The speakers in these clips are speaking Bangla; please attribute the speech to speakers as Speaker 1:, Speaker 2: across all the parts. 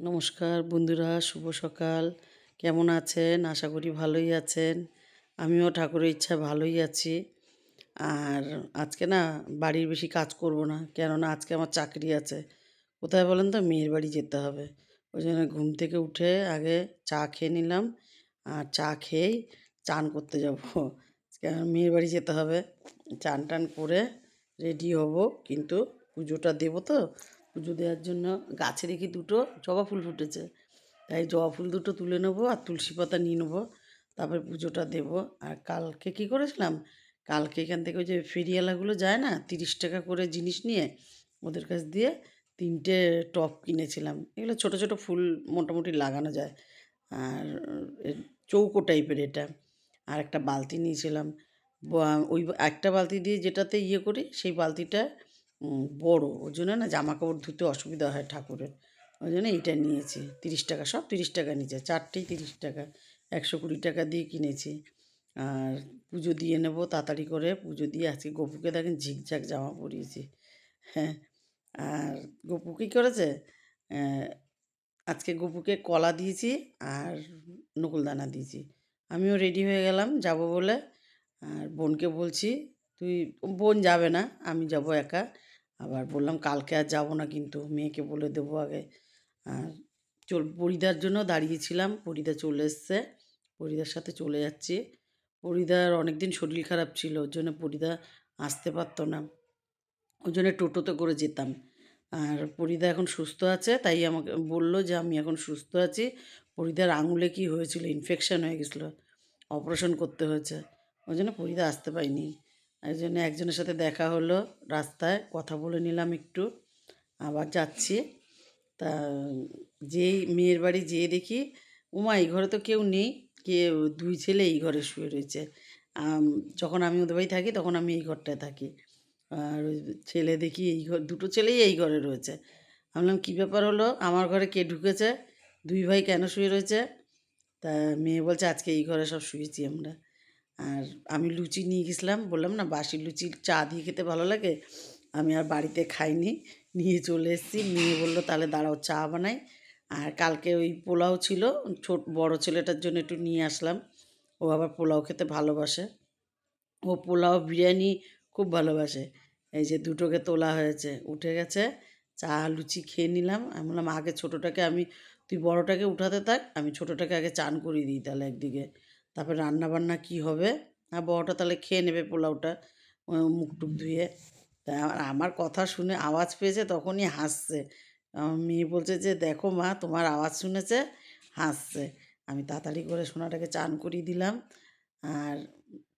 Speaker 1: নমস্কার বন্ধুরা, শুভ সকাল। কেমন আছেন? আশা করি ভালোই আছেন। আমিও ঠাকুরের ইচ্ছা ভালোই আছি। আর আজকে না বাড়ির বেশি কাজ করব না, কেননা আজকে আমার চাকরি আছে। কোথায় বলেন তো? মেয়ের বাড়ি যেতে হবে। ওই জন্য ঘুম থেকে উঠে আগে চা খেয়ে নিলাম আর চা খেয়েই চান করতে যাব। কেন মেয়ের বাড়ি যেতে হবে। চান টান করে রেডি হব, কিন্তু পুজোটা দেবো তো। পুজো দেওয়ার জন্য গাছে দেখি দুটো জবা ফুল ফুটেছে। তাই জবা ফুল দুটো তুলে নেব আর তুলসী পাতা নিয়ে নেব। তারপরে পুজোটা দেবো। আর কালকে কী করেছিলাম? কালকে এখান থেকে ওই যে ফেরিওয়ালাগুলো যায় না, তিরিশ টাকা করে জিনিস নিয়ে ওদের কাছ দিয়ে তিনটে টপ কিনেছিলাম। এগুলো ছোটো ছোটো ফুল মোটামুটি লাগানো যায়। আর চৌকো টাইপের এটা। আর একটা বালতি নিয়েছিলাম। ওই একটা বালতি দিয়ে যেটাতে ইয়ে করি, সেই বালতিটা বড় ওই জন্য না জামা কাপড় ধুতে অসুবিধা হয় ঠাকুরের। ওই জন্য এইটা নিয়েছি, তিরিশ টাকা, সব তিরিশ টাকা নিয়েছে চারটেই তিরিশ টাকা, একশো কুড়ি টাকা দিয়ে কিনেছি। আর পুজো দিয়ে নেব তাড়াতাড়ি করে, পুজো দিয়ে আজকে গপুকে দেখেন ঝিকঝাক জামা পরিয়েছি। হ্যাঁ আর গপু কী করেছে? আজকে গপুকে কলা দিয়েছি আর নকুলদানা দিয়েছি। আমিও রেডি হয়ে গেলাম, যাব বলে। আর বোনকে বলছি, তুই, বোন যাবে না, আমি যাব একা। আবার বললাম, কালকে আর যাব না কিন্তু, মেয়েকে বলে দেবো আগে। আর চল, পরিদার জন্য দাঁড়িয়েছিলাম, পরিদা চলে এসছে, পরিদার সাথে চলে যাচ্ছি। পরিদার অনেক দিন শরীর খারাপ ছিল, ওর জন্য পরিদা আসতে পারতো না। ওই জন্য টোটোতে করে যেতাম। আর পরিদা এখন সুস্থ আছে, তাই আমাকে বলল যে, আমি এখন সুস্থ আছি। পরিদার আঙুলে কি হয়েছিল? ইনফেকশান হয়ে গেছিল অপারেশন করতে হয়েছে। ওই জন্য পরিদা আসতে পারিনি। এই জন্য একজনের সাথে দেখা হলো রাস্তায়, কথা বলে নিলাম একটু। আবার যাচ্ছি। তা যেই মেয়ের বাড়ি যেয়ে দেখি, উমা, এই ঘরে তো কেউ নেই কে দুই ছেলে এই ঘরে শুয়ে রয়েছে। যখন আমি ওদের বাড়ি থাকি, তখন আমি এই ঘরটায় থাকি। আর ছেলে দেখি এই ঘর, দুটো ছেলেই এই ঘরে রয়েছে। আমি বললাম, কী ব্যাপার হলো? আমার ঘরে কে ঢুকেছে? দুই ভাই কেন শুয়ে রয়েছে? তা মেয়ে বলছে, আজকে এই ঘরে সব শুয়েছি আমরা। আর আমি লুচি নিয়ে গেছিলাম, বললাম না বাসি লুচি চা দিয়ে খেতে ভালো লাগে? আমি আর বাড়িতে খাইনি, নিয়ে চলে এসেছি। মেয়ে বলল, তাহলে দাঁড়াও, চা বানাই। আর কালকে ওই পোলাও ছিল, ছোট, বড় ছেলেটার জন্য একটু নিয়ে আসলাম। ও আবার পোলাও খেতে ভালোবাসে। ও পোলাও বিরিয়ানি খুব ভালোবাসে। এই যে দুটোকে তোলা হয়েছে, উঠে গেছে, চা লুচি খেয়ে নিলাম। আমি বললাম, আগে ছোটোটাকে আমি, তুই বড়টাকে উঠাতে থাক, আমি ছোটোটাকে আগে চান করিয়ে দিই তাহলে একদিকে। তারপরে রান্না বান্না কী হবে? আর বড়টা তাহলে খেয়ে নেবে পোলাওটা। মুখ টুক ধুয়ে। তা আমার- কথা শুনে আওয়াজ পেয়েছে তখনই হাসছে। মেয়ে বলছে যে, দেখো মা, তোমার আওয়াজ শুনেছে? হাসছে। আমি তাড়াতাড়ি করে সোনাটাকে চান করিয়ে দিলাম। আর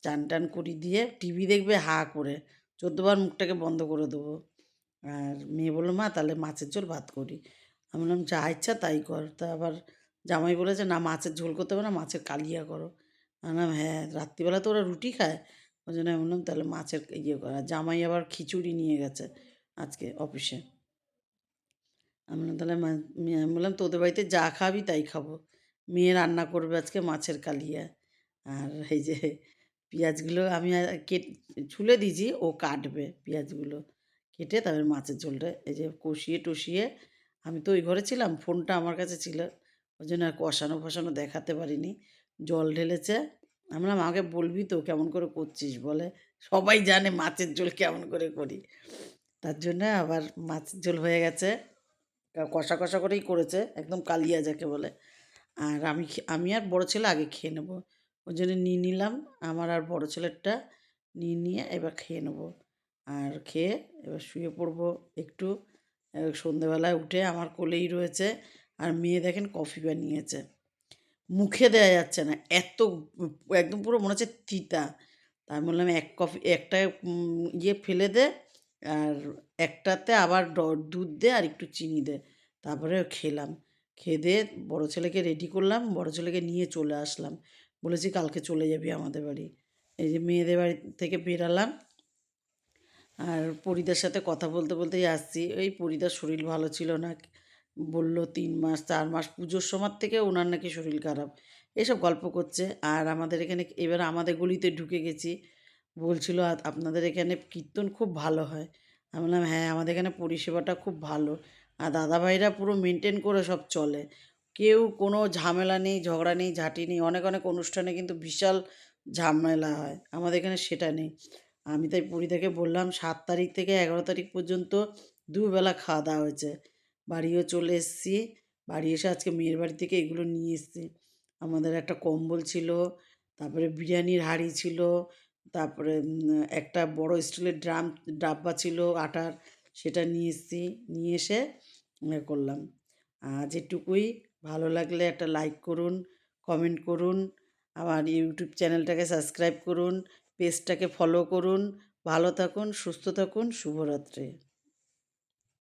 Speaker 1: চান টান করিয়ে দিয়ে টিভি দেখবে হা করে। চোদ্দোবার মুখটাকে বন্ধ করে দেবো। আর মেয়ে বলল, মা, তাহলে মাছের ঝোল ভাত করি। আমি বললাম, যা ইচ্ছা তাই কর। তা আবার জামাই বলেছে, না, মাছের ঝোল করতে হবে না, মাছের কালিয়া করো। বললাম হ্যাঁ রাত্রিবেলা তো ওরা রুটি খায়। ওই জন্য আমি বললাম, তাহলে মাছের ইয়ে করা। জামাই আবার খিচুড়ি নিয়ে গেছে আজকে অফিসে। আমি তাহলে আমি বললাম, তোদের বাড়িতে যা খাবি তাই খাব। মেয়ে রান্না করবে আজকে মাছের কালিয়া। আর এই যে পেঁয়াজগুলো আমি কেট ছুলে দিয়েছি, ও কাটবে পেঁয়াজগুলো। কেটে তারপরে মাছের ঝোলটা এই যে কষিয়ে টষিয়ে আমি তো ওই ঘরে ছিলাম, ফোনটা আমার কাছে ছিল। ওই জন্য আর কষানো ফসানো দেখাতে পারিনি। জল ঢেলেছে। আমি বললাম আমাকে বলবি তো কেমন করে করছিস বলে। সবাই জানে মাছের ঝোল কেমন করে করি। তার জন্য আবার মাছের ঝোল হয়ে গেছে। কষা কষা করেই করেছে, একদম কালিয়া যাকে বলে। আর আমি আমি আর বড় ছেলে আগে খেয়ে নেব। ওই জন্য নিয়ে নিলাম, আমার আর বড় ছেলেরটা নিয়ে নিয়ে এবার খেয়ে নেব। আর খেয়ে এবার শুয়ে পড়ব একটু। সন্ধেবেলায় উঠে আমার কোলেই রয়েছে। আর মেয়ে দেখেন কফি বানিয়েছে। মুখে দেওয়া যাচ্ছে না। এত, একদম পুরো মনে হচ্ছে তিতা। আমি বললাম এক কফি, একটা ইয়ে ফেলে দে, আর একটাতে আবার দুধ দে আর একটু চিনি দে। তারপরে খেলাম। খেয়ে দিয়ে বড়ো ছেলেকে রেডি করলাম, বড়ো ছেলেকে নিয়ে চলে আসলাম। বলেছি কালকে চলে যাবি আমাদের বাড়ি। এই যে মেয়েদের বাড়ি থেকে বেরালাম। আর পরিদার সাথে কথা বলতে, বলতেই আসছি। এই পরিদার শরীর ভালো ছিল না। বলল, তিন মাস, চার মাস, পুজোর সময় থেকে ওনার নাকি শরীর খারাপ। এসব গল্প করছে। আর আমাদের এখানে এবার আমাদের গলিতে ঢুকে গেছি। বলছিল আপনাদের এখানে কীর্তন খুব ভালো হয়। আমি বললাম হ্যাঁ আমাদের এখানে পরিষেবাটা খুব ভালো। আর দাদাভাইরা পুরো মেনটেন করে সব চলে। কেউ কোনো ঝামেলা নেই, ঝগড়া নেই, ঝাঁটি নেই। অনেক অনেক অনুষ্ঠানে কিন্তু বিশাল ঝামেলা হয়। আমাদের এখানে সেটা নেই। আমি তাই পুরী থেকে বললাম, সাত তারিখ থেকে এগারো তারিখ পর্যন্ত দুবেলা খাওয়া দাওয়া হয়েছে। বাড়িও চলে এসেছি। বাড়ি এসে আজকে মেয়ের বাড়ি থেকে এগুলো নিয়ে এসেছি। আমাদের একটা কম্বল ছিল, তারপরে বিরিয়ানির হাঁড়ি ছিল, তারপরে একটা বড় স্টিলের ড্রাম, ডাব্বা ছিল, আটার, সেটা নিয়ে এসেছি। নিয়ে এসে করলাম। আজ এটুকুই। ভালো লাগলে একটা লাইক করুন কমেন্ট করুন, আমার ইউটিউব চ্যানেলটাকে সাবস্ক্রাইব করুন পেজটাকে ফলো করুন। ভালো থাকুন, সুস্থ থাকুন, শুভরাত্রি।